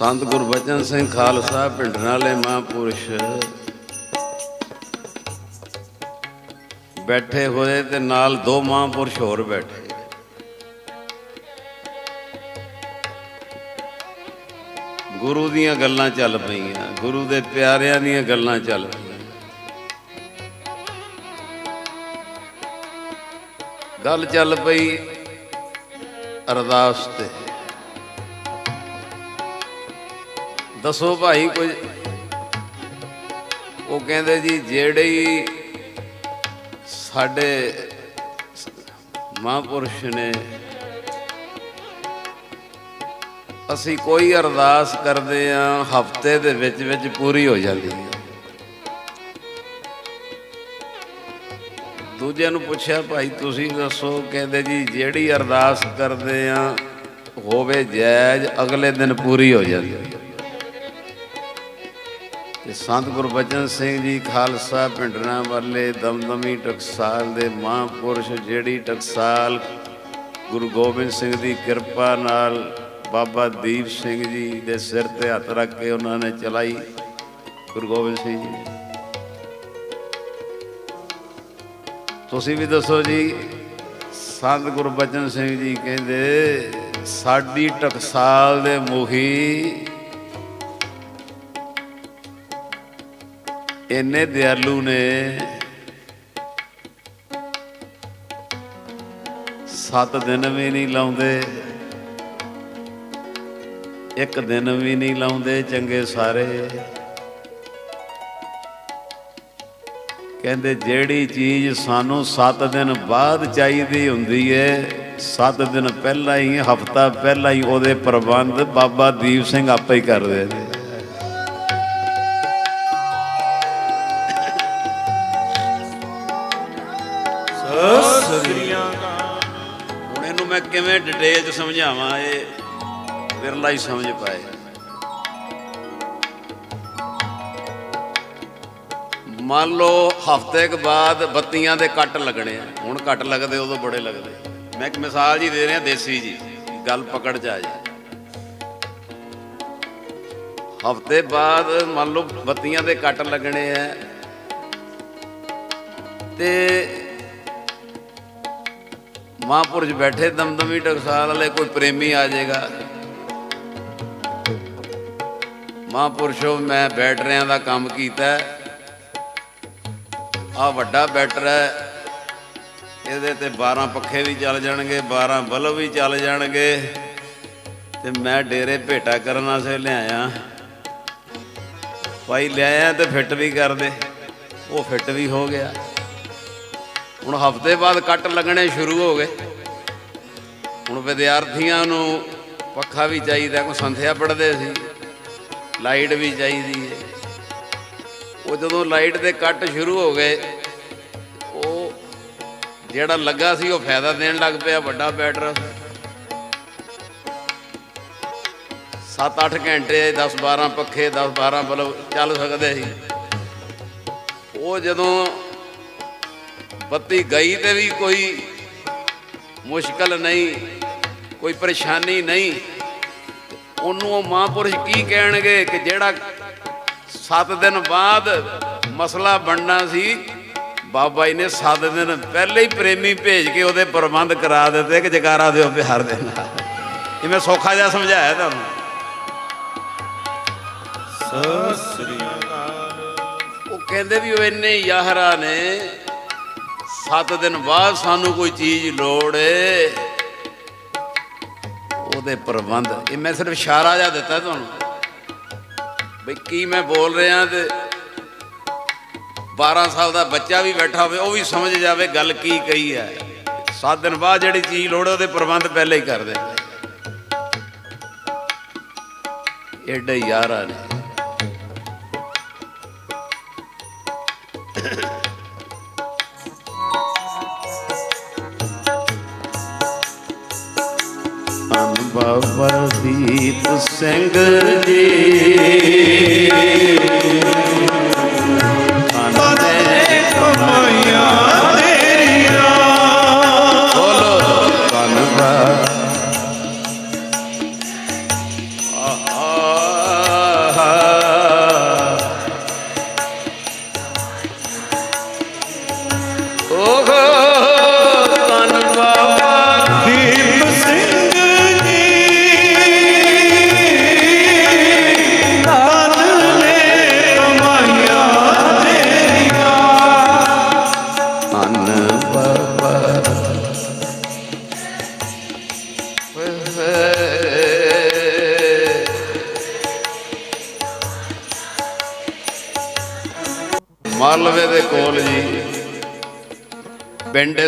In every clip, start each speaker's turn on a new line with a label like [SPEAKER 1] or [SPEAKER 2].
[SPEAKER 1] ਸੰਤ ਗੁਰਬਚਨ ਸਿੰਘ ਖਾਲਸਾ ਪਿੰਡਰਾਂ ਵਾਲੇ ਮਹਾਂਪੁਰਸ਼। ਬੈਠੇ ਹੋਏ ਤੇ ਨਾਲ ਦੋ ਮਹਾਂਪੁਰਸ਼ ਹੋਰ ਬੈਠੇ। ਗੁਰੂ ਦੀਆਂ ਗੱਲਾਂ ਚੱਲ ਪਈਆਂ, ਗੁਰੂ ਦੇ ਪਿਆਰਿਆਂ ਦੀਆਂ ਗੱਲਾਂ ਚੱਲ ਪਈਆਂ। ਗੱਲ ਚੱਲ ਪਈ ਅਰਦਾਸ ਤੇ। ਦੱਸੋ ਭਾਈ ਕੁਝ। ਉਹ ਕਹਿੰਦੇ ਜੀ, ਜਿਹੜੇ ਸਾਡੇ ਮਹਾਂਪੁਰਸ਼ ਨੇ, ਅਸੀਂ ਕੋਈ ਅਰਦਾਸ ਕਰਦੇ ਆ ਹਫ਼ਤੇ ਦੇ ਵਿੱਚ ਵਿੱਚ ਪੂਰੀ ਹੋ ਜਾਂਦੀ ਹੈ। ਦੂਜਿਆਂ ਨੂੰ ਪੁੱਛਿਆ, ਭਾਈ ਤੁਸੀਂ ਦੱਸੋ, ਕਹਿੰਦੇ ਜੀ, ਜਿਹੜੀ ਅਰਦਾਸ ਕਰਦੇ ਆ ਹੋਵੇ ਜਾਇਜ਼, ਅਗਲੇ ਦਿਨ ਪੂਰੀ ਹੋ ਜਾਂਦੀ ਹੈ। ਤੇ ਸੰਤ ਗੁਰਬਚਨ ਸਿੰਘ ਜੀ ਖਾਲਸਾ ਪਿੰਡਰਾਂ ਵਾਲੇ ਦਮਦਮੀ ਟਕਸਾਲ ਦੇ ਮਹਾਂਪੁਰਸ਼ ਜਿਹੜੀ ਟਕਸਾਲ ਗੁਰੂ ਗੋਬਿੰਦ ਸਿੰਘ ਦੀ ਕਿਰਪਾ ਨਾਲ ਬਾਬਾ ਦੀਪ ਸਿੰਘ ਜੀ ਦੇ ਸਿਰ ਤੇ ਹੱਥ ਰੱਖ ਕੇ ਉਹਨਾਂ ਨੇ ਚਲਾਈ। ਗੁਰੂ ਗੋਬਿੰਦ ਸਿੰਘ ਜੀ। ਤੁਸੀਂ ਵੀ ਦੱਸੋ ਜੀ, ਸੰਤ ਗੁਰਬਚਨ ਸਿੰਘ ਜੀ ਕਹਿੰਦੇ, ਸਾਡੀ ਟਕਸਾਲ ਦੇ ਮੁਖੀ ਇੰਨੇ ਦਿਆਲੂ ਨੇ। ਸੱਤ ਦਿਨ ਵੀ ਨਹੀਂ ਲਾਉਂਦੇ। ਇੱਕ ਦਿਨ ਵੀ ਨਹੀਂ ਲਾਉਂਦੇ ਚੰਗੇ ਸਾਰੇ। ਕਹਿੰਦੇ, ਜਿਹੜੀ ਚੀਜ਼ ਸਾਨੂੰ 7 ਦਿਨ ਬਾਅਦ ਚਾਹੀਦੀ ਹੁੰਦੀ ਏ 7 ਦਿਨ ਪਹਿਲਾਂ ਹੀ, ਹਫਤਾ ਪਹਿਲਾਂ ਹੀ ਉਹਦੇ ਪ੍ਰਬੰਧ ਬਾਬਾ ਦੀਪ ਸਿੰਘ ਆਪੇ ਹੀ ਕਰਦੇ ਨੇ। ਸਮਝਾਵਾਂ, ਇਹ ਵਿਰਲਾ ਹੀ ਸਮਝ ਪਾਏ। ਮੰਨ ਲਓ ਹਫ਼ਤੇ ਕੁ ਬਾਅਦ ਬੱਤੀਆਂ ਦੇ ਕੱਟ ਲੱਗਣੇ ਆ। ਹੁਣ ਕੱਟ ਲੱਗਦੇ, ਉਦੋਂ ਬੜੇ ਲੱਗਦੇ। ਮੈਂ ਇੱਕ ਮਿਸਾਲ ਜੀ ਦੇ ਰਿਹਾ, ਦੇਸੀ ਜੀ। ਗੱਲ ਪਕੜ ਚ ਆ ਜੀ। ਹਫ਼ਤੇ ਬਾਅਦ ਮੰਨ ਲਓ ਬੱਤੀਆਂ ਦੇ ਕੱਟ ਲੱਗਣੇ ਆ। ਤੇ ਮਹਾਂਪੁਰਸ਼ ਬੈਠੇ ਦਮਦਮੀ ਟਕਸਾਲ ਵਾਲੇ, ਕੋਈ ਪ੍ਰੇਮੀ ਆ ਜਾਏਗਾ। ਮਹਾਂਪੁਰਸ਼ੋ ਮੈਂ ਬੈਟਰਿਆਂ ਦਾ ਕੰਮ ਕੀਤਾ। ਆ ਵੱਡਾ ਬੈਟਰ ਹੈ। ਇਹਦੇ ਤੇ 12 ਪੱਖੇ ਵੀ ਚੱਲ ਜਾਣਗੇ 12 ਬਲਬ ਵੀ ਚੱਲ ਜਾਣਗੇ। ਤੇ ਮੈਂ ਡੇਰੇ ਭੇਟਾ ਕਰਨ ਵਾਸਤੇ ਲਿਆਇਆ। ਭਾਈ ਲਿਆਇਆ ਤੇ ਫਿੱਟ ਵੀ ਕਰ ਦੇ। ਉਹ ਫਿੱਟ ਵੀ ਹੋ ਗਿਆ। ਹੁਣ ਹਫ਼ਤੇ ਬਾਅਦ ਕੱਟ ਲੱਗਣੇ ਸ਼ੁਰੂ ਹੋ ਗਏ। ਹੁਣ ਵਿਦਿਆਰਥੀਆਂ ਨੂੰ ਪੱਖਾ ਵੀ ਚਾਹੀਦਾ, ਕੋਈ ਸੰਥਿਆ ਪੜ੍ਹਦੇ ਸੀ, ਲਾਈਟ ਵੀ ਚਾਹੀਦੀ ਹੈ। ਉਹ ਜਦੋਂ ਲਾਈਟ ਦੇ ਕੱਟ ਸ਼ੁਰੂ ਹੋ ਗਏ, ਉਹ ਜਿਹੜਾ ਲੱਗਾ ਸੀ, ਉਹ ਫਾਇਦਾ ਦੇਣ ਲੱਗ ਪਿਆ, ਵੱਡਾ ਬੈਟਰ। 7-8 ਘੰਟੇ 10-12 ਪੱਖੇ 10-12 ਬਲਬ ਚੱਲ ਸਕਦੇ ਸੀ। ਉਹ ਜਦੋਂ ਬੱਤੀ ਗਈ ਤੇ ਵੀ ਕੋਈ ਮੁਸ਼ਕਲ ਨਹੀਂ ਕੋਈ ਪਰੇਸ਼ਾਨੀ ਨਹੀਂ। ਉਹਨੂੰ ਉਹ ਮਹਾਂਪੁਰਸ਼ ਕੀ ਕਹਿਣਗੇ ਕਿ ਜਿਹੜਾ 7 ਦਿਨ ਬਾਅਦ ਮਸਲਾ ਬਣਨਾ ਸੀ ਬਾਬਾ ਜੀ ਨੇ 7 ਦਿਨ ਪਹਿਲੇ ਹੀ ਪ੍ਰੇਮੀ ਭੇਜ ਕੇ ਉਹਦੇ ਪ੍ਰਬੰਧ ਕਰਾ ਦਿੱਤੇ ਕਿ ਜਕਾਰਾ ਦਿਓ ਪਿਆਰ ਦੇ ਨਾਲ। ਇਹ ਮੈਂ ਸੌਖਾ ਜਿਹਾ ਸਮਝਾਇਆ ਤੁਹਾਨੂੰ। ਉਹ ਕਹਿੰਦੇ ਵੀ ਉਹ ਇੰਨੇ ਯਾਹਰਾ ਨੇ 7 ਦਿਨ ਬਾਅਦ ਸਾਨੂੰ ਕੋਈ ਚੀਜ਼ ਲੋੜ ਏ। ਉਹਦੇ ਪ੍ਰਬੰਧ। ਇਹ ਮੈਂ ਸਿਰਫ ਇਸ਼ਾਰਾ ਜਿਹਾ ਦਿੱਤਾ ਤੁਹਾਨੂੰ। ਬਈ ਕੀ ਮੈਂ ਬੋਲ ਰਿਹਾ ਤੇ 12 ਸਾਲ ਦਾ ਬੱਚਾ ਵੀ ਬੈਠਾ ਹੋਵੇ, ਉਹ ਵੀ ਸਮਝ ਜਾਵੇ ਗੱਲ ਕੀ ਕਹੀ ਹੈ। 7 ਦਿਨ ਬਾਅਦ ਜਿਹੜੀ ਚੀਜ਼ ਲੋੜ ਹੈ, ਉਹਦੇ ਪ੍ਰਬੰਧ ਪਹਿਲੇ ਹੀ ਕਰ ਦਿੰਦੇ ਏਡੇ ਯਾਰਾਂ ਨੇ। ਬਾਬਾ ਦੀਪ ਸਿੰਘ ਜੀ।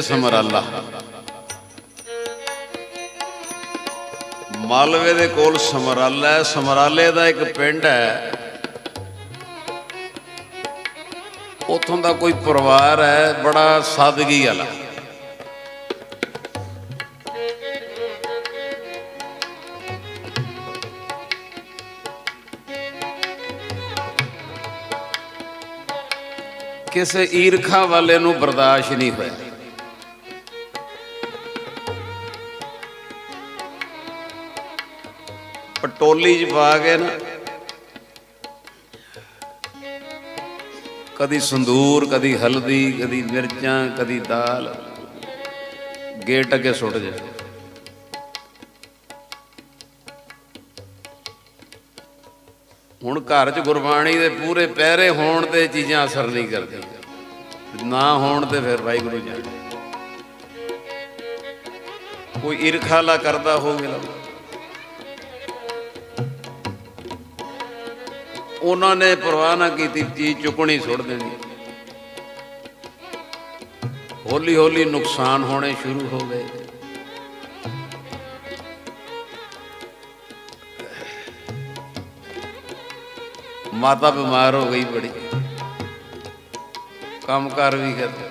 [SPEAKER 1] ਪਿੰਡ ਹੈ ਸਮਰਾਲਾ ਮਾਲਵੇ ਦੇ ਕੋਲ ਸਮਰਾਲਾ ਹੈ, ਸਮਰਾਲੇ ਦਾ ਇੱਕ ਪਿੰਡ ਹੈ। ਉਥੋਂ ਦਾ ਕੋਈ ਪਰਿਵਾਰ ਹੈ, ਬੜਾ ਸਾਦਗੀ ਵਾਲਾ। ਕਿਸੇ ਈਰਖਾ ਵਾਲੇ ਨੂੰ ਬਰਦਾਸ਼ਤ ਨਹੀਂ ਹੋਇਆ। ਟੋਲੀ 'ਚ ਪਾ ਕੇ ਨਾ। ਕਦੀ ਸੰਦੂਰ, ਕਦੀ ਹਲਦੀ, ਕਦੀ ਮਿਰਚਾਂ, ਕਦੀ ਦਾਲ। ਗੇਟ ਅੱਗੇ ਸੁੱਟ ਜਾ। ਹੁਣ ਘਰ 'ਚ ਗੁਰਬਾਣੀ ਦੇ ਪੂਰੇ ਪਹਿਰੇ ਹੋਣ ਤੇ ਚੀਜ਼ਾਂ ਅਸਰ ਨਹੀਂ ਕਰਦੀਆਂ। ਨਾ ਹੋਣ ਤੇ ਫਿਰ ਵਾਹਿਗੁਰੂ ਜਾਣੇ ਕੋਈ ਈਰਖਾਲਾ ਕਰਦਾ ਹੋਵੇ ਲਾ ਉਹਨਾਂ ਨੇ ਪਰਵਾਹ ਨਾ ਕੀਤੀ, ਚੀਜ਼ ਚੁੱਕਣੀ ਸੁੱਟ ਦੇਣੀ। ਹੌਲੀ ਹੌਲੀ ਨੁਕਸਾਨ ਹੋਣੇ ਸ਼ੁਰੂ ਹੋ ਗਏ। ਮਾਤਾ ਬਿਮਾਰ ਹੋ ਗਈ ਬੜੀ। ਕੰਮ ਕਰ ਵੀ ਕਰਦੇ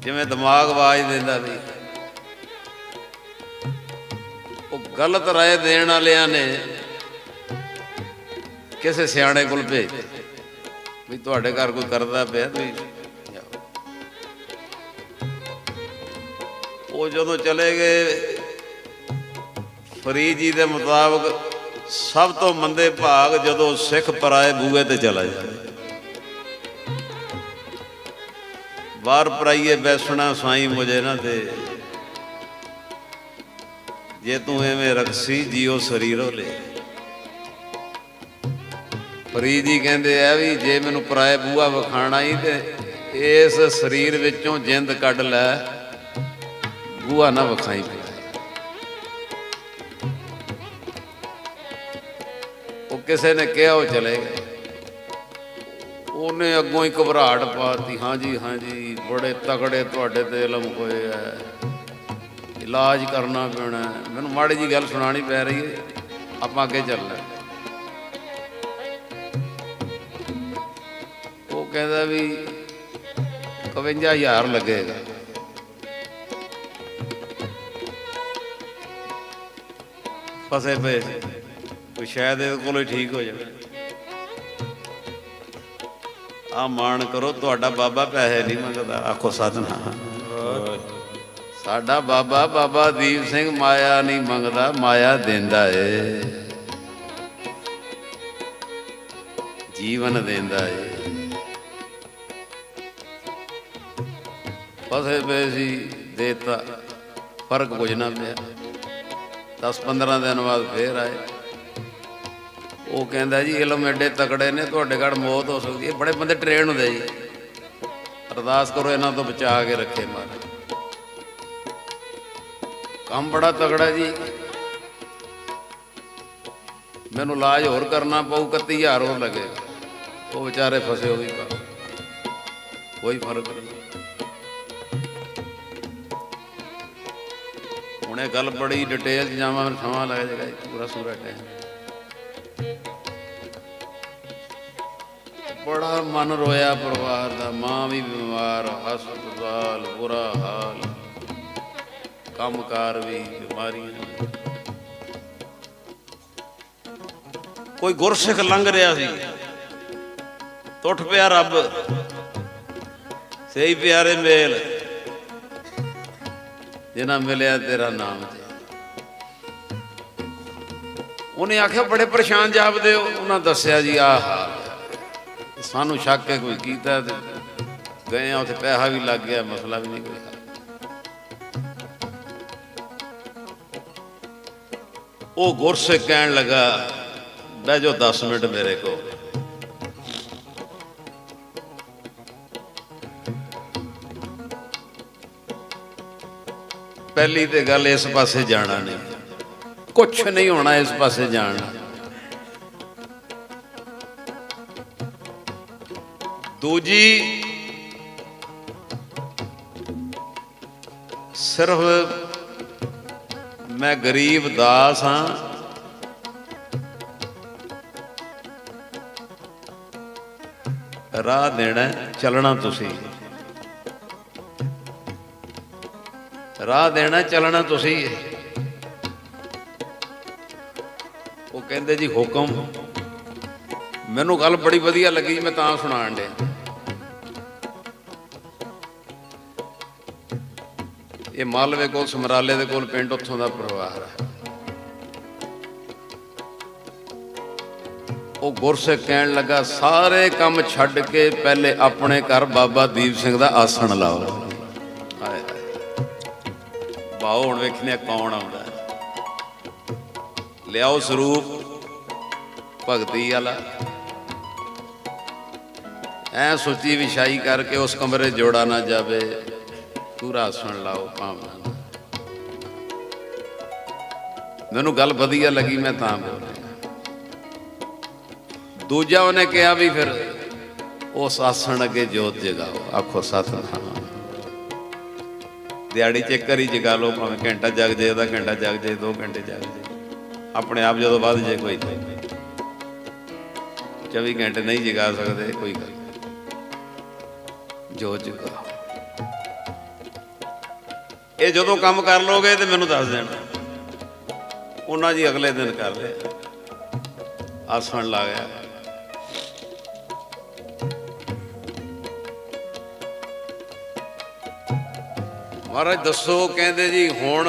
[SPEAKER 1] ਜਿਵੇਂ ਦਿਮਾਗ ਆਵਾਜ਼ ਦਿੰਦਾ ਸੀ। ਗਲਤ ਰਾਏ ਦੇਣ ਵਾਲਿਆਂ ਨੇ ਕਿਸੇ ਸਿਆਣੇ ਕੋਲ ਭੇਜ ਵੀ ਤੁਹਾਡੇ ਘਰ ਕੋਈ ਕਰਦਾ ਪਿਆ ਤੁਸੀਂ ਉਹ ਜਦੋਂ ਚਲੇ ਗਏ, ਫਰੀਦ ਜੀ ਦੇ ਮੁਤਾਬਕ ਸਭ ਤੋਂ ਮੰਦੇ ਭਾਗ ਜਦੋਂ ਸਿੱਖ ਪਰਾਏ ਬੂਏ ਤੇ ਚਲਾ ਜਾਂਦਾ। ਬਾਹਰ ਪਰਾਈਏ ਬੈਸਣਾ, ਸਾਈ ਮੁਝੇ ਨਾ ਤੇ ਜੇ ਤੂੰ ਐਵੇਂ ਰਖਸੀ ਜਿਉ ਸਰੀਰੋ ਲੈ ਫਰੀਦ ਜੀ ਕਹਿੰਦੇ ਆ ਵੀ ਜੇ ਮੈਨੂੰ ਪਰਾਏ ਬੂਆ ਵਿਖਾਣਾ ਹੀ ਤੇ ਇਸ ਸਰੀਰ ਵਿੱਚੋਂ ਜਿੰਦ ਕੱਢ ਲੈ ਬੂਆ ਨਾ ਵਿਖਾਈ ਪਿਆ ਉਹ ਕਿਸੇ ਨੇ ਕਿਹਾ ਉਹ ਚਲੇ ਗਏ। ਉਹਨੇ ਅੱਗੋਂ ਹੀ ਘਬਰਾਹਟ ਪਾਤੀ ਹਾਂਜੀ ਹਾਂਜੀ, ਬੜੇ ਤਕੜੇ ਤੁਹਾਡੇ ਤੇ ਇਲਮ ਹੋਏ ਆ। ਇਲਾਜ ਕਰਨਾ ਪੈਣਾ ਮੈਨੂੰ ਮਾੜੀ ਜੀ ਗੱਲ ਸੁਣਾਣੀ ਪੈ ਰਹੀ ਹੈ। ਆਪਾਂ ਅੱਗੇ ਚੱਲਣਾ ਉਹ ਕਹਿੰਦਾ ਵੀ 51000 ਲੱਗੇਗਾ। ਫਸੇ ਪਏ ਕੋਈ ਸ਼ਾਇਦ ਇਹਦੇ ਕੋਲੋਂ ਹੀ ਠੀਕ ਹੋ ਜਾਵੇ। ਆ ਮਾਣ ਕਰੋ, ਤੁਹਾਡਾ ਬਾਬਾ ਪੈਸੇ ਨਹੀਂ ਮੰਗਦਾ। ਆਖੋ, ਸਾਧਨਾ। ਸਾਡਾ ਬਾਬਾ ਬਾਬਾ ਦੀਪ ਸਿੰਘ ਮਾਇਆ ਨਹੀਂ ਮੰਗਦਾ, ਮਾਇਆ ਦਿੰਦਾ ਏ। ਜੀਵਨ ਦਿੰਦਾ ਏ। ਫਸੇ ਪਏ ਸੀ ਦੇਤਾ ਫ਼ਰਕ ਕੁਝ ਨਾ ਪਿਆ। 10 15 ਦਿਨ ਬਾਅਦ ਫੇਰ ਆਏ। ਉਹ ਕਹਿੰਦਾ ਜੀ ਇਲਮ ਐਡੇ ਤਕੜੇ ਨੇ, ਤੁਹਾਡੇ ਘਰ ਮੌਤ ਹੋ ਸਕਦੀ ਹੈ ਬੜੇ ਬੰਦੇ ਟ੍ਰੇਨ ਹੁੰਦੇ ਜੀ। ਅਰਦਾਸ ਕਰੋ ਇਹਨਾਂ ਤੋਂ ਬਚਾ ਕੇ ਰੱਖੇ ਮਹਾਰਾਜ ਕੰਮ ਬੜਾ ਤਗੜਾ ਜੀ। ਮੈਨੂੰ ਇਲਾਜ ਹੋਰ ਕਰਨਾ ਪਊ 31000 ਹੋਰ ਲੱਗੇਗਾ। ਉਹ ਵਿਚਾਰੇ ਫਸੇ ਹੋ ਵੀ ਕੋਈ ਫ਼ਰਕ ਨਹੀਂ। ਹੁਣ ਗੱਲ ਬੜੀ ਡਿਟੇਲ ਚ ਜਾਵਾਂ ਫਿਰ ਸਮਾਂ ਲੱਗ ਜਾਏਗਾ ਜੀ, ਪੂਰਾ ਸੂਰਾ ਟਾਈਮ ਬੜਾ ਮਨ ਰੋਇਆ ਪਰਿਵਾਰ ਦਾ ਮਾਂ ਵੀ ਬਿਮਾਰ ਹਸਪਤਾਲ ਬੁਰਾ ਹਾਲ। ਕੰਮਕਾਰ ਵੀ ਬਿਮਾਰੀਆਂ ਕੋਈ ਗੁਰਸਿੱਖ ਲੰਘ ਰਿਹਾ ਸੀ। ਟੁੱਟ ਪਿਆ ਰੱਬ। ਸਹੀ ਪਿਆਰੇ ਮੇਲ। ਜਿਨ੍ਹਾਂ ਮਿਲਿਆ ਤੇਰਾ ਨਾਮ ਤੇ। ਉਹਨੇ ਆਖਿਆ, ਬੜੇ ਪਰੇਸ਼ਾਨ ਜਾਪਦੇ ਹੋ। ਉਹਨਾਂ ਦੱਸਿਆ ਜੀ, ਆਹ ਹਾਲ ਸਾਨੂੰ ਸ਼ੱਕ ਹੈ ਕੋਈ ਕੀਤਾ ਤੇ ਗਏ ਆ, ਉੱਥੇ ਪੈਸਾ ਵੀ ਲੱਗ ਗਿਆ, ਮਸਲਾ ਵੀ ਨਹੀਂ ਕੋਈ। ਉਹ ਗੁਰਸੇ ਕਹਿਣ ਲੱਗਾ, ਬਹਿ ਜਾਓ 10 ਮਿੰਟ ਮੇਰੇ ਕੋ ਪਹਿਲੀ ਤੇ ਗੱਲ ਇਸ ਪਾਸੇ ਜਾਣਾ ਨਹੀਂ। ਕੁਛ ਨਹੀਂ ਹੋਣਾ ਇਸ ਪਾਸੇ ਜਾਣਾ। ਦੂਜੀ, ਸਿਰਫ ਮੈਂ ਗਰੀਬ ਦਾਸ ਹਾਂ। ਰਾਹ ਦੇਣਾ ਚੱਲਣਾ ਤੁਸੀਂ। ਰਾਹ ਦੇਣਾ, ਚੱਲਣਾ ਤੁਸੀਂ। ਉਹ ਕਹਿੰਦੇ ਜੀ ਹੁਕਮ। ਮੈਨੂੰ ਗੱਲ ਬੜੀ ਵਧੀਆ ਲੱਗੀ, ਮੈਂ ਤਾਂ ਸੁਣਾਣ ਡਿਆ। ਇਹ ਮਾਲਵੇ ਕੋਲ, ਸਮਰਾਲੇ ਦੇ ਕੋਲ, ਪਿੰਡ ਉੱਥੋਂ ਦਾ ਪਰਿਵਾਰ ਹੈ ਉਹ ਗੁਰਸਿੱਖ ਕਹਿਣ ਲੱਗਾ, ਸਾਰੇ ਕੰਮ ਛੱਡ ਕੇ ਪਹਿਲੇ ਆਪਣੇ ਘਰ ਬਾਬਾ ਦੀਪ ਸਿੰਘ ਦਾ ਆਸਣ ਲਾਓ। ਹਾਏ ਹਾਏ। ਬਾਓ ਹੁਣ ਵੇਖਨੇ ਕੌਣ ਆਉਂਦਾ। ਲਿਆਓ ਸਰੂਪ, ਭਗਤੀ ਵਾਲਾ। ਐ ਸੁੱਚੀ ਵਿਛਾਈ ਕਰਕੇ ਉਸ ਕਮਰੇ ਜੋੜਾ ਨਾ ਜਾਵੇ। ਪੂਰਾ ਸੁਣ ਲਾਓ ਭਾਵਨਾ ਮੈਨੂੰ ਗੱਲ ਵਧੀਆ ਲੱਗੀ, ਮੈਂ ਤਾਂ ਬੋਲ ਦੂਜਾ ਉਹਨੇ ਕਿਹਾ ਵੀ ਫਿਰ ਉਸ ਆਸਣ ਅੱਗੇ ਜੋਤ ਜਗਾਓ। ਆਖੋ, ਸਤਨਾਮ। ਦਿਹਾੜੀ ਚ ਇੱਕ ਵਾਰੀ ਜਗਾ ਲਓ, ਭਾਵੇਂ ਘੰਟਾ ਜਗ ਜੇ ਉਹਦਾ ਘੰਟਾ ਜਗ ਜੇ 2 ਘੰਟੇ ਜਗ ਜੇ ਆਪਣੇ ਆਪ ਜਦੋਂ ਵੱਧ ਜੇ ਕੋਈ 24 ਘੰਟੇ ਨਹੀਂ ਜਗਾ ਸਕਦੇ, ਕੋਈ ਗੱਲ ਨਹੀਂ। ਜੋ ਜਗਾ ਇਹ ਜਦੋਂ ਕੰਮ ਕਰ ਲੋਗੇ ਤੇ ਮੈਨੂੰ ਦੱਸ ਦੇਣਾ। ਉਹਨਾਂ ਜੀ ਅਗਲੇ ਦਿਨ ਕਰ ਲਿਆ। ਆਸਣ ਲਾ ਗਿਆ। ਮਹਾਰਾਜ ਦੱਸੋ, ਕਹਿੰਦੇ ਜੀ, ਹੁਣ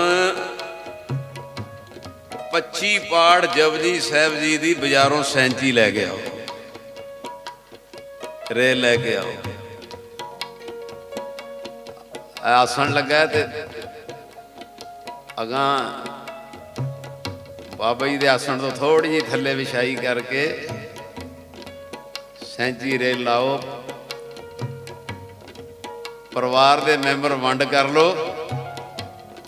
[SPEAKER 1] 25 ਪਾੜ ਜਪਜੀ ਸਾਹਿਬ ਜੀ ਦੀ ਬਾਜ਼ਾਰੋਂ ਸੈਂਚੀ ਲੈ ਕੇ ਆਓ। ਰੇ ਲੈ ਕੇ ਆਓ। ਆਸਣ ਲੱਗਾ ਹੈ ਤੇ ਅਗਾਂ ਬਾਬਾ ਜੀ ਦੇ ਆਸਣ ਤੋਂ ਥੋੜੀ ਜਿਹੀ ਥੱਲੇ ਵਿਛਾਈ ਕਰਕੇ ਸੈਂਚੀ ਰੇ ਲਾਓ। ਪਰਿਵਾਰ ਦੇ ਮੈਂਬਰ ਵੰਡ ਕਰ ਲਓ।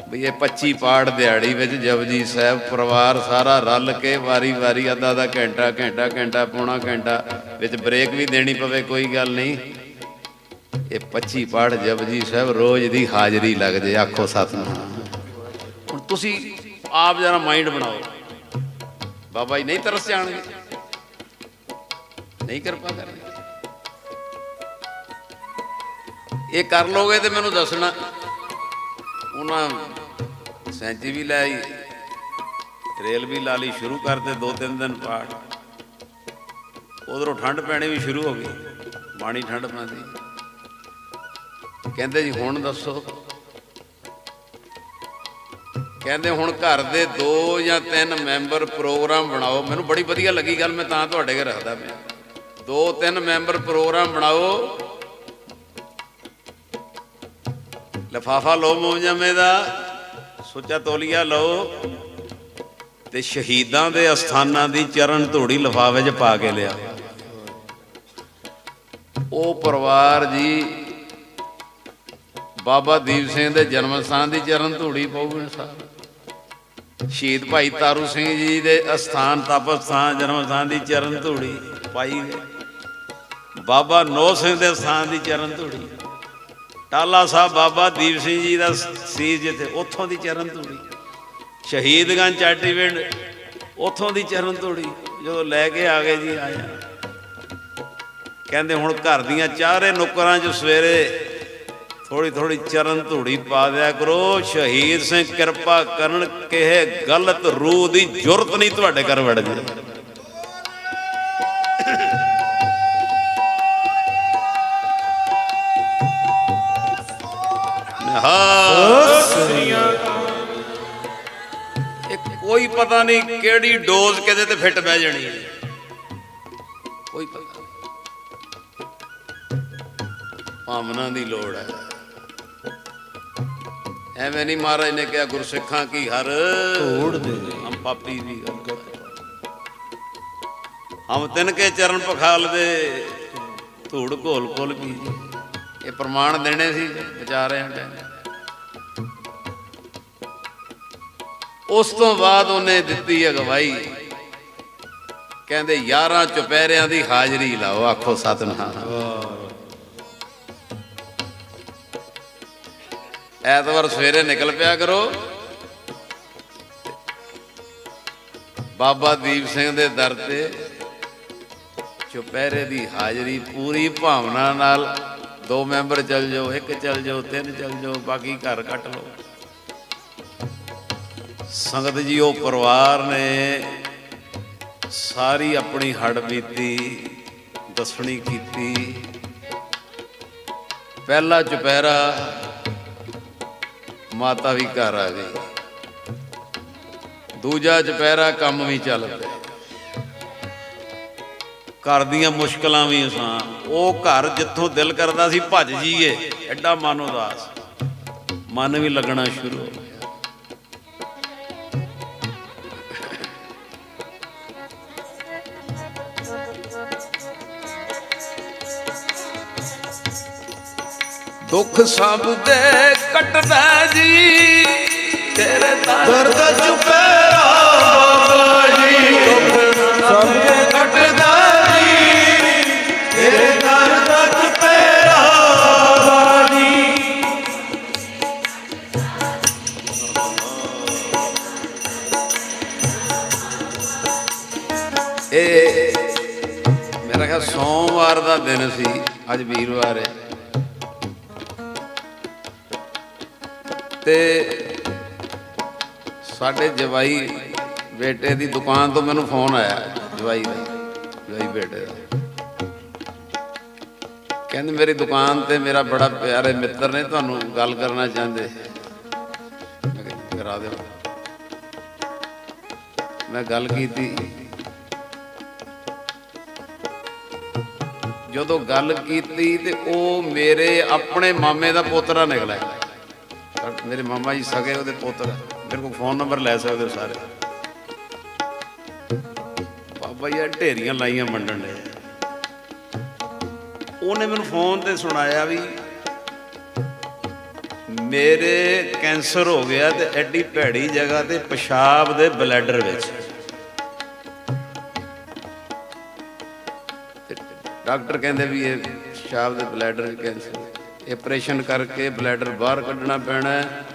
[SPEAKER 1] ਵੀ ਇਹ 25 ਪਾੜ ਦਿਹਾੜੀ ਵਿੱਚ ਜਪਜੀ ਸਾਹਿਬ ਪਰਿਵਾਰ ਸਾਰਾ ਰਲ ਕੇ ਵਾਰੀ-ਵਾਰੀ ਅੱਧਾ ਅੱਧਾ ਘੰਟਾ ਘੰਟਾ ਘੰਟਾ, ਪੌਣਾ ਘੰਟਾ ਵਿੱਚ ਬ੍ਰੇਕ ਵੀ ਦੇਣੀ ਪਵੇ, ਕੋਈ ਗੱਲ ਨਹੀਂ। ਇਹ 25 ਪਾਠ ਜਪਜੀ ਸਾਹਿਬ ਰੋਜ਼ ਦੀ ਹਾਜ਼ਰੀ ਲੱਗ ਜੇ, ਆਖੋ ਸਤਨਾਮ। ਹੁਣ ਤੁਸੀਂ ਆਪ ਜਰਾ ਮਾਈਂਡ ਬਣਾਓ। ਬਾਬਾ ਜੀ ਨਹੀਂ ਤਰਸ ਜਾਣਗੇ। ਨਹੀਂ ਕਿਰਪਾ ਕਰਨਗੇ। ਇਹ ਕਰ ਲੋਗੇ ਤੇ ਮੈਨੂੰ ਦੱਸਣਾ। ਉਹਨਾਂ ਸੈਂਚੀ ਵੀ ਲੈ ਰੇਲ ਵੀ ਲਾ ਲਈ, ਸ਼ੁਰੂ ਕਰਤੇ ਦੋ ਤਿੰਨ ਦਿਨ ਪਾਠ। ਉਧਰੋਂ ਠੰਡ ਪੈਣੀ ਵੀ ਸ਼ੁਰੂ ਹੋ ਗਈ। ਬਾਣੀ ਠੰਡ ਪੈਂਦੀ। ਕਹਿੰਦੇ ਜੀ, ਹੁਣ ਦੱਸੋ। ਕਹਿੰਦੇ ਹੁਣ ਘਰ ਦੇ ਦੋ ਜਾਂ ਤਿੰਨ ਮੈਂਬਰ ਪ੍ਰੋਗਰਾਮ ਬਣਾਓ। ਮੈਨੂੰ ਬੜੀ ਵਧੀਆ ਲੱਗੀ ਗੱਲ, ਮੈਂ ਤਾਂ ਤੁਹਾਡੇ ਘਰ ਰੱਖਦਾ ਪਿਆ। ਦੋ, ਤਿੰਨ ਮੈਂਬਰ ਪ੍ਰੋਗਰਾਮ ਬਣਾਓ। ਲਫਾਫਾ ਲਓ ਮੋਜਮੇ ਦਾ, ਸੁੱਚਾ ਤੋਲੀਆ ਲਓ ਤੇ ਸ਼ਹੀਦਾਂ ਦੇ ਅਸਥਾਨਾਂ ਦੀ ਚਰਨ ਧੂੜੀ ਲਫਾਫੇ 'ਚ ਪਾ ਕੇ ਲਿਆ ਉਹ ਪਰਿਵਾਰ ਜੀ ਬਾਬਾ ਦੀਪ ਸਿੰਘ ਦੇ ਜਨਮ ਸਥਾਨ ਦੀ ਚਰਨ ਧੂੜੀ ਪਾਉਗੇ ਸਾਹਿਬ। ਸ਼ਹੀਦ ਭਾਈ ਤਾਰੂ ਸਿੰਘ ਜੀ ਦੇ ਅਸਥਾਨ, ਤਪ ਸਥਾਨ ਜਨਮ ਸਥਾਨ ਦੀ ਚਰਨ ਧੂੜੀ ਪਾਈ ਬਾਬਾ ਨੋ ਸਿੰਘ ਦੇ ਸਥਾਨ ਦੀ ਚਰਨ ਧੂੜੀ। ਟਾਲਾ ਸਾਹਿਬ ਬਾਬਾ ਦੀਪ ਸਿੰਘ ਜੀ ਦਾ ਸੀ ਜਿੱਥੇ, ਉੱਥੋਂ ਦੀ ਚਰਨ ਧੂੜੀ। ਸ਼ਹੀਦਗੰਜ ਚਾਟੀਵਿੰਡ ਉੱਥੋਂ ਦੀ ਚਰਨ ਧੂੜੀ, ਜਦੋਂ ਲੈ ਕੇ ਆ ਗਏ ਜੀ ਆਇਆ ਕਹਿੰਦੇ ਹੁਣ ਘਰ ਦੀਆਂ ਚਾਰੇ ਨੁਕਰਾਂ 'ਚ ਸਵੇਰੇ ਥੋੜੀ ਥੋੜੀ ਚਰਨ ਧੂੜੀ ਪਾ ਦਿਆ ਕਰੋ। ਸ਼ਹੀਦ ਸਿੰਘ ਕਿਰਪਾ ਕਰਨ ਕਿਹੇ ਗਲਤ ਰੂਹ ਦੀ ਜੁਰਤ ਨਹੀਂ ਤੁਹਾਡੇ ਘਰ ਵੜ ਜੇ ਹਾਂ। ਇਹ ਕੋਈ ਪਤਾ ਨਹੀਂ ਕਿਹੜੀ ਡੋਜ਼ ਕਿਤੇ ਤੇ ਫਿੱਟ ਬਹਿ ਜਾਣੀ ਹੈ। ਕੋਈ ਪਤਾ ਭਾਵਨਾ ਦੀ ਲੋੜ ਹੈ। ਐਵੇਂ ਨਹੀਂ ਮਹਾਰਾਜ ਨੇ ਕਿਹਾ ਗੁਰਸਿੱਖਾਂ ਕੀ ਹਰ
[SPEAKER 2] ਤੋੜ ਦੇ।
[SPEAKER 1] ਹਮ ਪਾਪੀ ਦੀ ਗੱਲ ਹਮ ਤਿਨ ਕੇ ਚਰਨ ਪਖਾਲ ਦੇ ਧੂੜ ਘੋਲ ਘੋਲ ਕੀ ਇਹ ਪ੍ਰਮਾਣ ਦੇਣੇ ਸੀ ਵਿਚਾਰਿਆਂ ਟਾਈਮ ਉਸ ਤੋਂ ਬਾਅਦ ਉਹਨੇ ਦਿੱਤੀ ਅਗਵਾਈ। ਕਹਿੰਦੇ 11 ਚੁਪਹਿਰਿਆਂ ਦੀ ਹਾਜ਼ਰੀ ਲਾਓ ਆਖੋ ਸਤਨਾਮ। ਐਤਵਾਰ ਸਵੇਰੇ ਨਿਕਲ ਪਿਆ ਕਰੋ। ਬਾਬਾ ਦੀਪ ਸਿੰਘ ਦੇ ਦਰ ਤੇ ਚੁਪਹਿਰੇ ਦੀ ਹਾਜ਼ਰੀ, ਪੂਰੀ ਭਾਵਨਾ ਨਾਲ ਦੋ ਮੈਂਬਰ ਚੱਲ ਜਾਓ, ਇੱਕ ਚੱਲ ਜਾਓ, ਤਿੰਨ ਚੱਲ ਜਾਓ, ਬਾਕੀ ਘਰ ਕੱਟ ਲਓ। ਸੰਗਤ ਜੀ, ਉਹ ਪਰਿਵਾਰ ਨੇ ਸਾਰੀ ਆਪਣੀ ਹੜ ਬੀਤੀ, ਦੱਸਣੀ ਕੀਤੀ। ਪਹਿਲਾ ਚੁਪਹਿਰਾ ਮਾਤਾ ਵੀ ਘਰ ਆ ਗਈ। ਦੂਜਾ ਚੁਪਹਿਰਾ ਕੰਮ ਵੀ ਚੱਲ ਪਿਆ ਘਰ ਦੀਆਂ ਮੁਸ਼ਕਲਾਂ ਵੀ ਸਾਂ ਉਹ ਘਰ ਜਿੱਥੋਂ ਦਿਲ ਕਰਦਾ ਸੀ ਭੱਜ ਜੀਏ ਐਡਾ ਮਨ ਉਦਾਸ। ਮਨ ਵੀ ਲੱਗਣਾ ਸ਼ੁਰੂ ਹੋ ਦੁੱਖ ਸਭ ਦੇ ਕੱਟਦਾ ਜੀ। ਤੇਰੇ ਦਰ
[SPEAKER 2] ਦਰਦ ਚੁਪੈਰਾ ਬਾਬਾ ਜੀ ਸਭ ਦੇ ਕੱਟਦਾ ਜੀ। ਤੇਰੇ ਦਰਦ ਚੁਪੈਰਾ ਬਾਬਾ ਜੀ
[SPEAKER 1] ਇਹ ਮੇਰਾ ਖਿਆਲ ਸੋਮਵਾਰ ਦਾ ਦਿਨ ਸੀ ਅੱਜ ਵੀਰਵਾਰ ਹੈ। ਤੇ ਸਾਡੇ ਜਵਾਈ ਬੇਟੇ ਦੀ ਦੁਕਾਨ ਤੋਂ ਮੈਨੂੰ ਫੋਨ ਆਇਆ, ਜਵਾਈ ਦਾ, ਜਵਾਈ ਬੇਟੇ ਦਾ। ਕਹਿੰਦੇ, ਮੇਰੀ ਦੁਕਾਨ ਤੇ ਮੇਰਾ ਬੜਾ ਪਿਆਰੇ ਮਿੱਤਰ ਨੇ, ਤੁਹਾਨੂੰ ਗੱਲ ਕਰਨਾ ਚਾਹੁੰਦੇ। ਕਰਾ ਦਿਓ। ਮੈਂ ਗੱਲ ਕੀਤੀ। ਜਦੋਂ ਗੱਲ ਕੀਤੀ ਤੇ ਉਹ ਮੇਰੇ ਆਪਣੇ ਮਾਮੇ ਦਾ ਪੋਤਰਾ ਨਿਕਲਿਆ। ਮੇਰੇ ਮਾਮਾ ਜੀ ਸਗੇ ਉਹਦੇ ਪੁੱਤਰ ਮੇਰੇ ਕੋਲ ਫੋਨ ਨੰਬਰ ਲੈ ਸਕਦੇ ਹੋ ਸਾਰੇ। ਬਾਬਾ ਜੀ, ਆਹ ਢੇਰੀਆਂ ਲਾਈਆਂ ਮੰਡਣ ਦੇ। ਉਹਨੇ ਮੈਨੂੰ ਫੋਨ ਤੇ ਸੁਣਾਇਆ ਵੀ ਮੇਰੇ ਕੈਂਸਰ ਹੋ ਗਿਆ ਤੇ ਐਡੀ ਭੈੜੀ ਜਗ੍ਹਾ ਤੇ ਪਿਸ਼ਾਬ ਦੇ ਬਲੈਡਰ ਵਿੱਚ। ਡਾਕਟਰ ਕਹਿੰਦੇ ਵੀ ਇਹ ਪਿਸ਼ਾਬ ਦੇ ਬਲੈਡਰ ਵਿੱਚ ਕੈਂਸਰ। ਇਹ ਆਪਰੇਸ਼ਨ ਕਰਕੇ ਬਲੈਡਰ ਬਾਹਰ ਕੱਢਣਾ ਪੈਣਾ ਹੈ।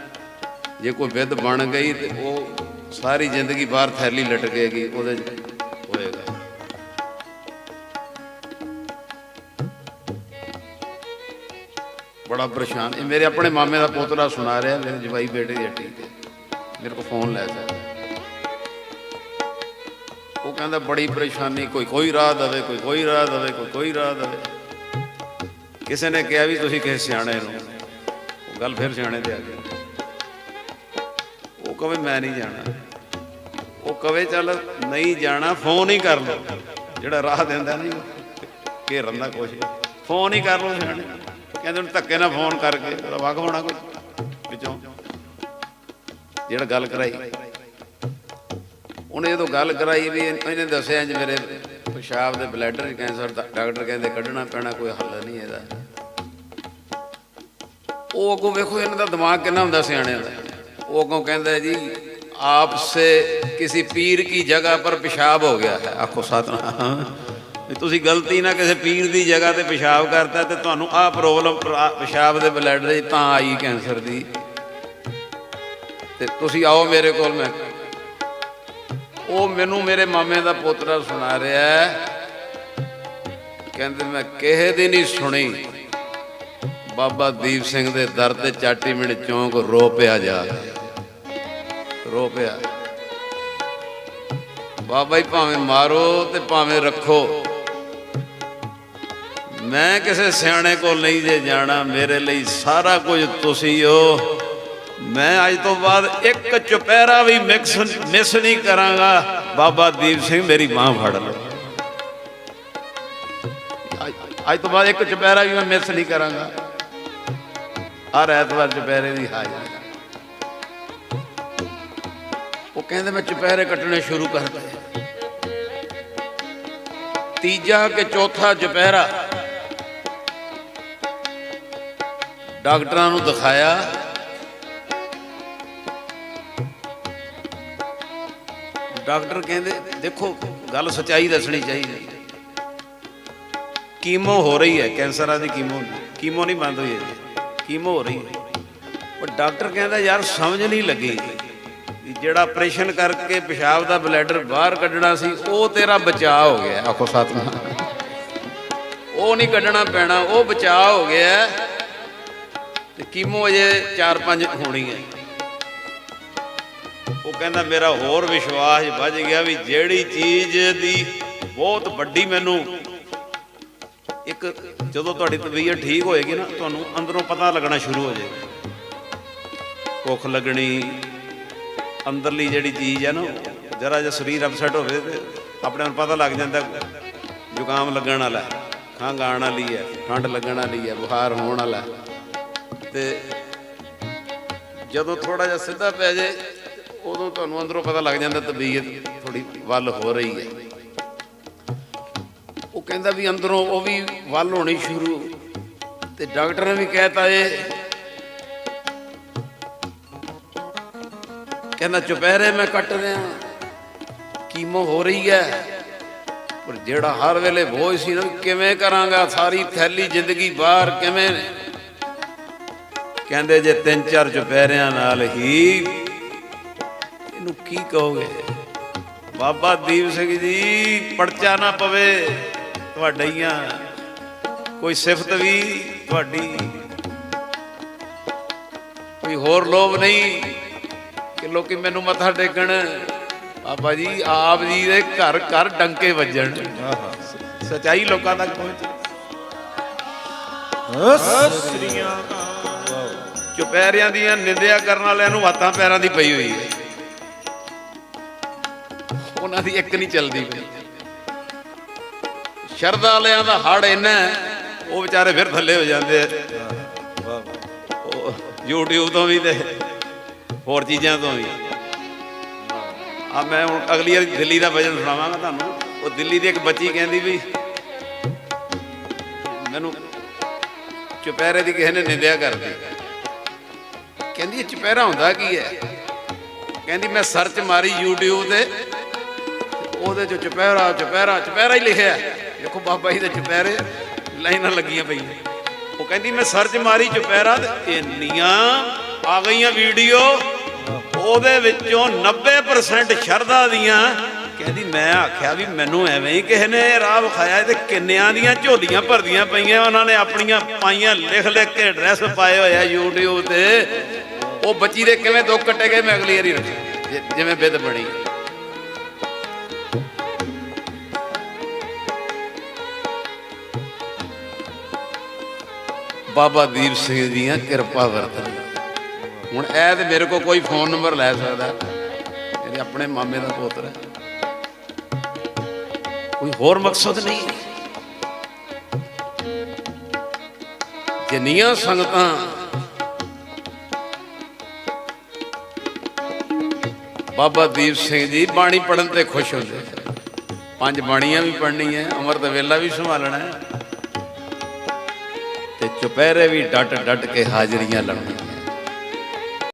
[SPEAKER 1] ਜੇ ਕੋਈ ਵਿਧ ਬਣ ਗਈ ਤੇ ਉਹ ਸਾਰੀ ਜ਼ਿੰਦਗੀ ਬਾਹਰ ਥੈਲੀ ਲਟਕੇਗੀ ਉਹਦੇ ਹੋਏਗਾ। ਬੜਾ ਪਰੇਸ਼ਾਨ। ਇਹ ਮੇਰੇ ਆਪਣੇ ਮਾਮੇ ਦਾ ਪੋਤਰਾ ਸੁਣਾ ਰਿਹਾ, ਮੇਰੇ ਜਵਾਈ ਬੇਟੇ ਦੀ ਹੱਟੀ ਤੇ। ਮੇਰੇ ਕੋਲ ਫੋਨ ਲੈ ਸਕਦਾ। ਉਹ ਕਹਿੰਦਾ, ਬੜੀ ਪਰੇਸ਼ਾਨੀ, ਕੋਈ ਕੋਈ ਰਾਹ ਦਵੇ, ਕੋਈ ਕੋਈ ਰਾਹ ਦਵੇ, ਕੋਈ ਕੋਈ ਰਾਹ ਦਵੇ। ਕਿਸੇ ਨੇ ਕਿਹਾ ਵੀ ਤੁਸੀਂ ਕਿਸੇ ਸਿਆਣੇ ਨੂੰ ਉਹ ਗੱਲ ਫਿਰ ਸਿਆਣੇ ਤੇ ਆ ਗਈ। ਉਹ ਕਵੇ, ਮੈਂ ਨਹੀਂ ਜਾਣਾ। ਉਹ ਕਵੇ, ਚੱਲ ਨਹੀਂ ਜਾਣਾ, ਫੋਨ ਹੀ ਕਰ ਲਓ। ਜਿਹੜਾ ਰਾਹ ਦਿੰਦਾ ਨਹੀਂ ਘੇਰਨ ਦਾ ਕੁਛ ਫੋਨ ਹੀ ਕਰ ਲਓ ਸਿਆਣੇ ਕਹਿੰਦੇ ਉਹਨੂੰ ਧੱਕੇ ਨਾਲ ਫੋਨ ਕਰਕੇ, ਉਹਦਾ ਹੋਣਾ ਕੋਈ ਵਿੱਚੋਂ। ਜਿਹੜਾ ਗੱਲ ਕਰਾਈ। ਉਹਨੇ ਜਦੋਂ ਗੱਲ ਕਰਾਈ ਵੀ ਇਹਨੇ ਦੱਸਿਆ ਜੀ ਮੇਰੇ ਪਿਸ਼ਾਬ ਦੇ ਬਲੈਡਰ ਕੈਂਸਰ ਡਾਕਟਰ ਕਹਿੰਦੇ ਕੱਢਣਾ ਪੈਣਾ, ਕੋਈ ਹੱਲ ਨਹੀਂ ਇਹਦਾ ਉਹ ਅੱਗੋਂ ਵੇਖੋ ਇਹਨਾਂ ਦਾ ਦਿਮਾਗ ਕਿੰਨਾ ਹੁੰਦਾ ਸਿਆਣਿਆਂ ਦਾ। ਉਹ ਅੱਗੋਂ ਕਹਿੰਦਾ ਜੀ ਆਪ ਸੇ ਕਿਸੇ ਪੀਰ ਕੀ ਜਗ੍ਹਾ ਪਰ ਪਿਸ਼ਾਬ ਹੋ ਗਿਆ ਹੈ। ਆਖੋ ਸਤਨਾਮ। ਤੁਸੀਂ ਗਲਤੀ ਨਾਲ ਕਿਸੇ ਪੀਰ ਦੀ ਜਗ੍ਹਾ ਤੇ ਪਿਸ਼ਾਬ ਕਰਤਾ ਤੇ ਤੁਹਾਨੂੰ ਆਹ ਪ੍ਰੋਬਲਮ ਪਿਸ਼ਾਬ ਦੇ ਬਲੈਡਰ ਦੇ ਤਾਂ ਆਈ ਕੈਂਸਰ ਦੀ। ਤੇ ਤੁਸੀਂ ਆਓ ਮੇਰੇ ਕੋਲ ਮੈਂ। ਉਹ ਮੈਨੂੰ ਮੇਰੇ ਮਾਮੇ ਦਾ ਪੋਤਰਾ ਸੁਣਾ ਰਿਹਾ ਕਹਿੰਦੇ ਮੈਂ ਕਿਸੇ ਦੀ ਨਹੀਂ ਸੁਣੀ। ਬਾਬਾ ਦੀਪ ਸਿੰਘ ਦੇ ਦਰ ਤੇ ਚਾਟੀ ਮਿੰਟ ਚੌਂਕ ਰੋ ਪਿਆ ਜਾ। ਰੋ ਪਿਆ। ਬਾਬਾ ਜੀ ਭਾਵੇਂ ਮਾਰੋ ਤੇ ਭਾਵੇਂ ਰੱਖੋ। ਮੈਂ ਕਿਸੇ ਸਿਆਣੇ ਕੋਲ ਨਹੀਂ ਜੇ ਜਾਣਾ, ਮੇਰੇ ਲਈ ਸਾਰਾ ਕੁਝ ਤੁਸੀਂ ਹੋ। ਮੈਂ ਅੱਜ ਤੋਂ ਬਾਅਦ ਇੱਕ ਚੁਪਹਿਰਾ ਵੀ ਮਿਕਸ, ਮਿਸ ਨਹੀਂ ਕਰਾਂਗਾ। ਬਾਬਾ ਦੀਪ ਸਿੰਘ ਮੇਰੀ ਬਾਹ ਫੜ ਲਓ। ਅੱਜ ਤੋਂ ਬਾਅਦ ਇੱਕ ਚੁਪਹਿਰਾ ਵੀ ਮੈਂ ਮਿਸ ਨਹੀਂ ਕਰਾਂਗਾ। ਹਰ ਐਤਵਾਰ ਚੁਪਹਿਰੇ ਦੀ ਹਾਜ਼ਰੀ ਉਹ ਕਹਿੰਦੇ ਮੈਂ ਚੁਪਹਿਰੇ ਕੱਟਣੇ ਸ਼ੁਰੂ ਕਰ ਦਿੱਤੇ। ਤੀਜਾ ਕਿ ਚੌਥਾ ਚੁਪਹਿਰਾ ਡਾਕਟਰਾਂ ਨੂੰ ਦਿਖਾਇਆ। ਡਾਕਟਰ ਕਹਿੰਦੇ, ਦੇਖੋ, ਗੱਲ ਸਚਾਈ ਦੱਸਣੀ ਚਾਹੀਦੀ। ਕੀਮੋ ਹੋ ਰਹੀ ਹੈ, ਕੈਂਸਰਾਂ ਦੀ ਕੀਮੋ ਕੀਮੋ ਨਹੀਂ ਬੰਦ ਹੋਈ ਹੈ। ਕੀਮੋ ਹੋ ਰਹੀ ਉਹ ਡਾਕਟਰ ਕਹਿੰਦਾ ਯਾਰ ਸਮਝ ਨਹੀਂ ਲੱਗੀ ਜਿਹੜਾ ਆਪਰੇਸ਼ਨ ਕਰਕੇ ਪਿਸ਼ਾਬ ਦਾ ਬਲੈਡਰ ਬਾਹਰ ਕੱਢਣਾ ਸੀ ਉਹ ਤੇਰਾ ਬਚਾਅ ਹੋ ਗਿਆ। ਆਖੋ ਸਤਨਾਮ। ਉਹ ਨਹੀਂ ਕੱਢਣਾ ਪੈਣਾ ਉਹ ਬਚਾਅ ਹੋ ਗਿਆ ਤੇ ਕੀਮੋ ਅਜੇ 4-5 ਹੋਣੀ ਹੈ। ਉਹ ਕਹਿੰਦਾ ਮੇਰਾ ਹੋਰ ਵਿਸ਼ਵਾਸ ਵੱਜ ਗਿਆ ਵੀ ਜਿਹੜੀ ਚੀਜ਼ ਦੀ ਬਹੁਤ ਵੱਡੀ ਮੈਨੂੰ ਇੱਕ ਜਦੋਂ ਤੁਹਾਡੀ ਤਬੀਅਤ ਠੀਕ ਹੋਏਗੀ ਨਾ, ਤੁਹਾਨੂੰ ਅੰਦਰੋਂ ਪਤਾ ਲੱਗਣਾ ਸ਼ੁਰੂ ਹੋ ਜਾਏਗਾ ਭੁੱਖ ਲੱਗਣੀ, ਅੰਦਰਲੀ ਜਿਹੜੀ ਚੀਜ਼ ਹੈ ਨਾ, ਜਰਾ ਜਿਹਾ ਸਰੀਰ ਅਪਸੈਟ ਹੋਵੇ ਤੇ ਆਪਣੇ ਨੂੰ ਪਤਾ ਲੱਗ ਜਾਂਦਾ, ਜ਼ੁਕਾਮ ਲੱਗਣ ਵਾਲਾ ਖੰਘ ਆਉਣ ਵਾਲੀ ਹੈ, ਠੰਡ ਲੱਗਣ ਵਾਲੀ ਹੈ, ਬੁਖਾਰ ਹੋਣ ਵਾਲਾ ਹੈ। ਤੇ ਜਦੋਂ ਥੋੜਾ ਜਿਹਾ ਸਿੱਧਾ ਪੈ ਜੇ ਉਦੋਂ ਤੁਹਾਨੂੰ ਅੰਦਰੋਂ ਪਤਾ ਲੱਗ ਜਾਂਦਾ ਤਬੀਅਤ ਥੋੜੀ ਵੱਲ ਹੋ ਰਹੀ ਹੈ ਉਹ ਕਹਿੰਦਾ ਵੀ ਅੰਦਰੋਂ ਉਹ ਵੀ ਵੱਲ ਹੋਣੀ ਸ਼ੁਰੂ। ਤੇ ਡਾਕਟਰ ਨੇ ਵੀ ਕਹਿਤਾ ਇਹ। ਕਹਿੰਦਾ, ਚੁਪਹਿਰੇ ਮੈਂ ਕੱਟ ਰਿਹਾ। ਕੀਮੋ ਹੋ ਰਹੀ ਹੈ। ਪਰ ਜਿਹੜਾ ਹਰ ਵੇਲੇ ਬੋਝ ਸੀ ਨਾ, ਕਿਵੇਂ ਕਰਾਂਗਾ? ਸਾਰੀ ਥੈਲੀ ਜ਼ਿੰਦਗੀ ਬਾਹਰ ਕਿਵੇਂ? ਕਹਿੰਦੇ, ਜੇ ਤਿੰਨ ਚਾਰ ਚੁਪਹਿਰਿਆਂ ਨਾਲ ਹੀ ਇਹਨੂੰ ਕੀ ਕਹੋਗੇ? ਬਾਬਾ ਦੀਪ ਸਿੰਘ ਜੀ, ਪਰਚਾ ਨਾ ਪਵੇ। ਤੁਹਾਡੀਆਂ ਕੋਈ ਸਿਫਤ ਵੀ ਤੁਹਾਡੀ। ਕੋਈ ਹੋਰ ਲੋਭ ਨਹੀਂ ਕਿ ਲੋਕੀ ਮੈਨੂੰ ਮੱਥਾ ਟੇਕਣ। ਬਾਬਾ ਜੀ, ਆਪ ਜੀ ਦੇ ਘਰ ਘਰ ਡੰਕੇ ਵੱਜਣ। ਸਚਾਈ ਲੋਕਾਂ ਤੱਕ ਪਹੁੰਚੇ।
[SPEAKER 2] ਸ੍ਰੀਆਂ
[SPEAKER 1] ਚੁਪਹਿਰਿਆਂ ਦੀਆਂ ਨਿੰਦਿਆ ਕਰਨ ਵਾਲਿਆਂ ਨੂੰ ਹੱਥਾਂ ਪੈਰਾਂ ਦੀ ਪਈ ਹੋਈ ਹੈ। ਉਹਨਾਂ ਦੀ ਇੱਕ ਨਹੀਂ ਚੱਲਦੀ ਪਈ। ਸ਼ਰਧਾ ਵਾਲਿਆਂ ਦਾ ਹੜ ਇੰਨਾ ਹੈ, ਉਹ ਵਿਚਾਰੇ ਫਿਰ ਥੱਲੇ ਹੋ ਜਾਂਦੇ ਆ। ਉਹ YouTube ਤੋਂ ਵੀ ਤੇ ਹੋਰ ਚੀਜ਼ਾਂ ਤੋਂ ਵੀ। ਆ ਮੈਂ ਹੁਣ ਅਗਲੀ ਵਾਰ ਦਿੱਲੀ ਦਾ ਵਜ਼ਨ ਸੁਣਾਵਾਂਗਾ ਤੁਹਾਨੂੰ। ਉਹ ਦਿੱਲੀ ਦੀ ਇੱਕ ਬੱਚੀ ਕਹਿੰਦੀ ਵੀ ਮੈਨੂੰ ਚੁਪਹਿਰੇ ਦੀ ਕਿਸੇ ਨੇ ਨਿੰਦਿਆ ਕਰਦੀ। ਕਹਿੰਦੀ ਇਹ ਚੁਪਹਿਰਾ ਹੁੰਦਾ ਕੀ ਹੈ? ਕਹਿੰਦੀ ਮੈਂ ਸਰਚ ਮਾਰੀ YouTube ਤੇ ਉਹਦੇ ਚ ਚੁਪਹਿਰਾ ਚੁਪਹਿਰਾ ਚੁਪਹਿਰਾ ਹੀ ਲਿਖਿਆ। ਦੇਖੋ ਬਾਬਾ ਜੀ ਦੇ ਚੁਪਹਿਰੇ ਲਾਈਨਾਂ ਲੱਗੀਆਂ ਪਈਆਂ। ਉਹ ਕਹਿੰਦੀ, ਮੈਂ ਸਰਚ ਮਾਰੀ ਚੁਪਹਿਰਾ ਤੇ ਇੰਨੀਆਂ ਆ ਗਈਆਂ ਵੀਡੀਓ, ਉਹਦੇ ਵਿੱਚੋਂ 90% ਸ਼ਰਧਾ ਦੀਆਂ। ਕਹਿੰਦੀ, ਮੈਂ ਆਖਿਆ ਵੀ ਮੈਨੂੰ ਐਵੇਂ ਹੀ ਕਿਸੇ ਨੇ ਰਾਹ ਵਿਖਾਇਆ ਤੇ ਕਿੰਨਿਆਂ ਦੀਆਂ ਝੋਲੀਆਂ ਭਰਦੀਆਂ ਪਈਆਂ, ਉਹਨਾਂ ਨੇ ਆਪਣੀਆਂ ਪਾਈਆਂ ਲਿਖ ਲਿਖ ਕੇ ਐਡਰੈਸ ਪਾਏ ਹੋਇਆ YouTube ਤੇ। ਉਹ ਬੱਚੀ ਦੇ ਕਿਵੇਂ ਦੁੱਖ ਕੱਟੇ ਗਏ, ਮੈਂ ਅਗਲੀ ਵਾਰੀ ਰੱਖੀ ਜਿਵੇਂ ਬਿੱਦ ਬਣੀ। ਬਾਬਾ ਦੀਪ ਸਿੰਘ ਦੀਆਂ ਕਿਰਪਾ ਵਰਤਨ ਹੁਣ ਇਹ ਤੇ ਮੇਰੇ ਕੋਲ ਕੋਈ ਫੋਨ ਨੰਬਰ ਲੈ ਸਕਦਾ। ਮੇਰੇ ਆਪਣੇ ਮਾਮੇ ਦਾ ਪੁੱਤਰ ਹੈ। ਕੋਈ ਹੋਰ ਮਕਸਦ ਨਹੀਂ ਜਿੰਨੀਆਂ ਸੰਗਤਾਂ ਬਾਬਾ ਦੀਪ ਸਿੰਘ ਜੀ ਬਾਣੀ ਪੜਨ ਤੇ ਖੁਸ਼ ਹੁੰਦੇ ਪੰਜ ਬਾਣੀਆਂ ਵੀ ਪੜਨੀਆਂ ਅੰਮ੍ਰਿਤ ਵੇਲਾ ਵੀ ਸੰਭਾਲਣਾ ਹੈ। ਤੇ ਚੁਪਹਿਰੇ ਵੀ ਡਟ ਡਟ ਕੇ ਹਾਜ਼ਰੀਆਂ ਲਾਉਣੀਆਂ।